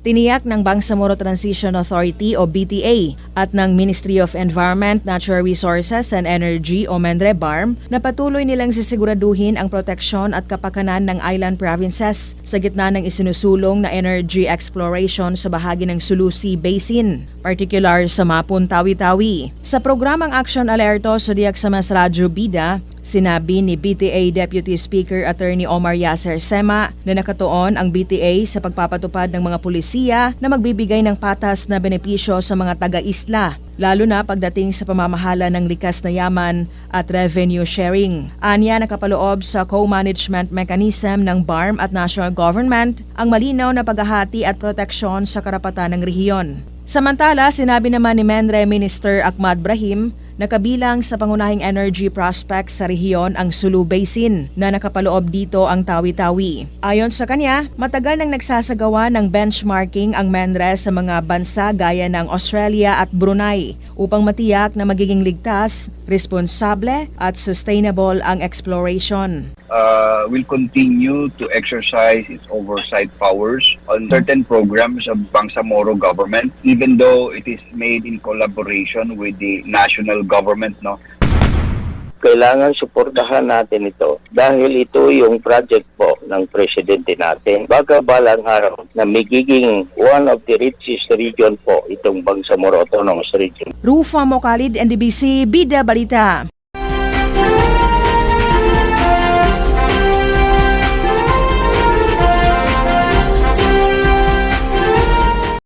Tiniyak ng Bangsamoro Transition Authority o BTA at ng Ministry of Environment, Natural Resources and Energy o MENRE BARM na patuloy nilang sisiguraduhin ang proteksyon at kapakanan ng island provinces sa gitna ng isinusulong na energy exploration sa bahagi ng Sulu Sea Basin, particular sa Mapun Tawi-Tawi. Sa programang Action Alerto sa Diyak sa Mas Radyo Bida, Sinabi ni BTA Deputy Speaker Attorney Omar Yasser Sema na nakatuon ang BTA sa pagpapatupad ng mga pulisiya na magbibigay ng patas na benepisyo sa mga taga-isla, lalo na pagdating sa pamamahala ng likas na yaman at revenue sharing. Anya nakapaloob sa co-management mechanism ng BARM at national government ang malinaw na paghahati at proteksyon sa karapatan ng rehiyon. Samantala, sinabi naman ni Menre Minister Ahmad Brahim na kabilang sa pangunahing energy prospects sa rehiyon ang Sulu Basin na nakapaloob dito ang Tawi-Tawi. Ayon sa kanya, matagal nang nagsasagawa ng benchmarking ang MENRE sa mga bansa gaya ng Australia at Brunei upang matiyak na magiging ligtas, responsable at sustainable ang exploration. Uh, will continue to exercise its oversight powers on certain programs of Bangsamoro government, even though it is made in collaboration with the national government. No, kailangan suportahan natin ito dahil ito yung project po ng presidente natin. Baka balang araw na magiging one of the richest region po itong Bangsamoro Autonomous Region. Rufa Mokalid, NDBC, Bida Balita.